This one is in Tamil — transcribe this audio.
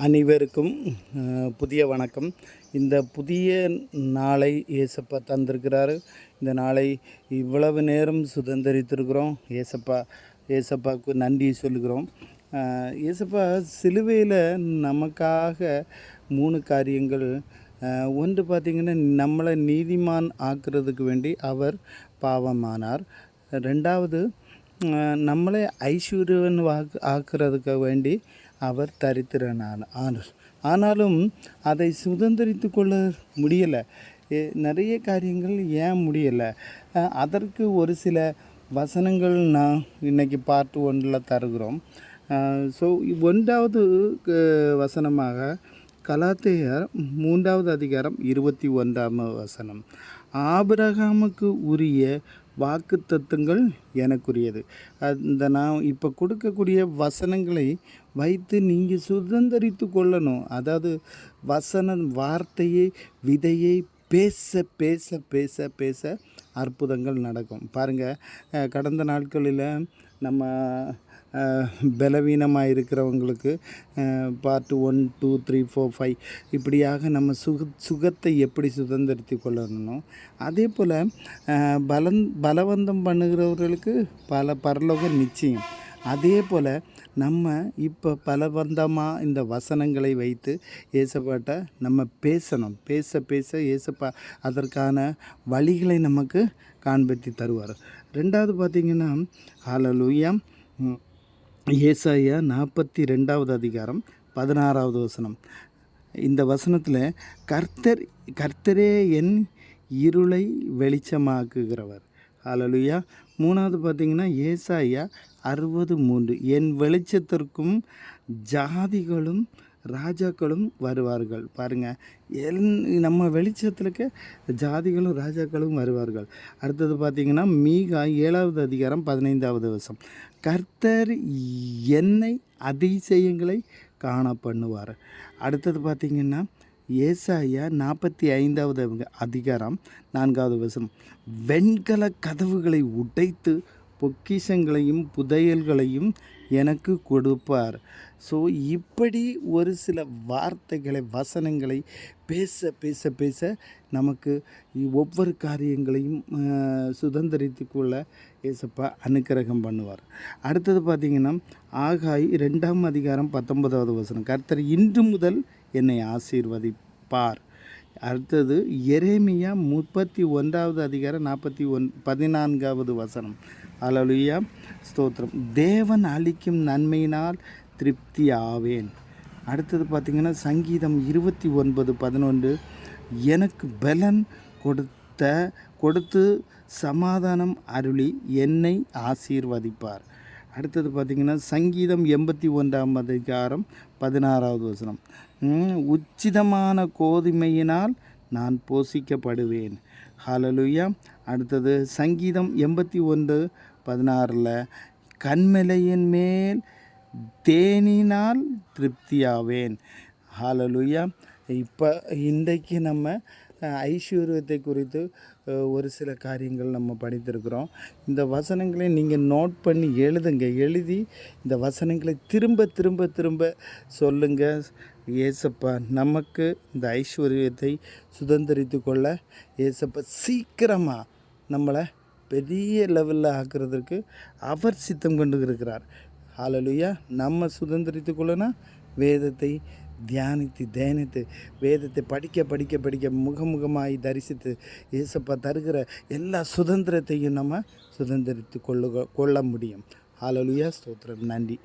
அனைவருக்கும் புதிய வணக்கம். இந்த புதிய நாளை ஏசப்பா தந்திருக்கிறாரு. இந்த நாளை இவ்வளவு நேரம் சுதந்திரித்திருக்கிறோம். ஏசப்பா ஏசப்பாவுக்கு நன்றி சொல்லுகிறோம். ஏசப்பா சிலுவையில் நமக்காக மூணு காரியங்கள் ஒன்று பார்த்திங்கன்னா நம்மளை நீதிமான் ஆக்குறதுக்கு வேண்டி அவர் பாவமானார். ரெண்டாவது நம்மளை ஐஸ்வர்யவன் வாக்கு ஆக்குறதுக்கு வேண்டி அவர் தரித்திரனான ஆனால் ஆனாலும் அதை சுதந்திரித்து கொள்ள முடியலை. நிறைய காரியங்கள் ஏன் முடியலை? அதற்கு ஒரு சில வசனங்கள் நான் இன்றைக்கி பார்ட் ஒன்றில் தருகிறோம். ஸோ ஒன்றாவது வசனமாக கலாத்தேயர் மூன்றாவது அதிகாரம் இருபத்தி ஒன்றாம் வசனம். ஆபிரகாமுக்கு உரிய வாக்கு தத்துவங்கள் எனக்குரியது. அந்த நான் இப்போ கொடுக்கக்கூடிய வசனங்களை வைத்து நீங்கள் சுதந்திரித்து கொள்ளணும். அதாவது வசன வார்த்தையை விதையை பேச பேச பேச பேச அற்புதங்கள் நடக்கும். பாருங்கள் கடந்த நாட்களில் நம்ம பலவீனமாக இருக்கிறவங்களுக்கு part one two three four five இப்படியாக நம்ம சுக சுகத்தை எப்படி சுதந்திரத்தி கொள்ளணும் அதே போல் பலன் பலவந்தம் பண்ணுகிறவர்களுக்கு பல பரலோக நிச்சயம். அதே போல் நம்ம இப்போ பலவந்தமாக இந்த வசனங்களை வைத்து ஏசப்பாட்ட நம்ம பேசணும். பேச பேச ஏசப்பா அதற்கான வழிகளை நமக்கு காண்பித்து தருவார். ரெண்டாவது பார்த்திங்கன்னா ஹalleluya ம், ஏசாயா நாற்பத்தி ரெண்டாவது அதிகாரம் பதினாறாவது வசனம். இந்த வசனத்தில் கர்த்தர் கர்த்தரே என் இருளை வெளிச்சமாக்குகிறவர். ஹalleluya. மூணாவது பார்த்தீங்கன்னா ஏசாயா அறுபது மூன்று. என் வெளிச்சத்திற்கும் ஜாதிகளும் ராஜாக்களும் வருவார்கள். பாருங்கள் எல் நம்ம வெளிச்சத்திற்கு ஜாதிகளும் ராஜாக்களும் வருவார்கள். அடுத்தது பார்த்திங்கன்னா மீகா ஏழாவது அதிகாரம் பதினைந்தாவது வருஷம் கர்த்தர் என்னை அதிசயங்களை காண பண்ணுவார் அடுத்தது பார்த்திங்கன்னா ஏசாயா நாற்பத்தி ஐந்தாவது அதிகாரம் நான்காவது வருஷம் வெண்கல கதவுகளை உடைத்து பொக்கிஷங்களையும் புதையல்களையும் எனக்கு கொடுப்பார். ஸோ இப்படி ஒரு சில வார்த்தைகளை வசனங்களை பேச பேச பேச நமக்கு ஒவ்வொரு காரியங்களையும் அஹ், ஏசப்பா அனுக்கிரகம் பண்ணுவார். அடுத்தது பார்த்திங்கன்னா ஆகாய் ரெண்டாம் அதிகாரம் பத்தொன்பதாவது வசனம். கர்த்தர் இன்று முதல் என்னை ஆசீர்வதிப்பார். அடுத்தது எரேமியா முப்பத்தி ஒன்றாவது அதிகாரம் நாற்பத்தி ஒன் பதினான்காவது வசனம். அலலுயா ஸ்தோத்திரம். தேவன் அளிக்கும் நன்மையினால் திருப்தி ஆவேன். அடுத்தது பார்த்திங்கன்னா சங்கீதம் இருபத்தி ஒன்பது பதினொன்று. எனக்கு பலன் கொடுத்த கொடுத்து சமாதானம் அருளி என்னை ஆசீர்வதிப்பார். அடுத்தது பார்த்திங்கன்னா சங்கீதம் எண்பத்தி ஒன்றாம் அதிகாரம் பதினாறாவது வசனம். உச்சிதமான கோதுமையினால் நான் போஷிக்கப்படுவேன் ஹலலுயா அடுத்தது சங்கீதம் எண்பத்தி ஒன்று பதினாறில் கண்மலையின் மேல் தேனினால் திருப்தியாவேன். ஹாலலுயா இப்போ இன்றைக்கு நம்ம ஐஸ்வர்யத்தை குறித்து ஒரு சில காரியங்கள் நம்ம படித்திருக்கிறோம். இந்த வசனங்களை நீங்கள் நோட் பண்ணி எழுதுங்க. எழுதி இந்த வசனங்களை திரும்ப திரும்ப திரும்ப சொல்லுங்க. ஏசப்பா நமக்கு இந்த ஐஸ்வர்யத்தை சுதந்திரித்து கொள்ள ஏசப்பா சீக்கிரமாக நம்மளை பெரிய லெவலில் ஆக்குறதுக்கு அவர் சித்தம் கொண்டு இருக்கிறார். ஹalleluya நம்ம சுதந்திரித்து கொள்ளனா வேதத்தை தியானித்து தியானித்து வேதத்தை படிக்க படிக்க படிக்க முகமுகமாய் தரிசித்து இயேசப்பா தருகிற எல்லா சுதந்திரத்தையும் நம்ம சுதந்திரித்து கொள்ள கொள்ள முடியும். ஆலலுயா ஸ்தோத்திரம். நன்றி.